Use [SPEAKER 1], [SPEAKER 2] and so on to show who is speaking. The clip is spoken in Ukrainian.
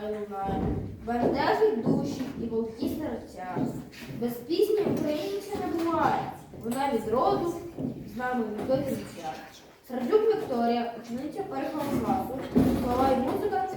[SPEAKER 1] хай лунає, душі і волки серця. Без пісні українця не буває, вона від роду з нами до кінця. Сердюк Вікторія, учениця першого класу, слова й музика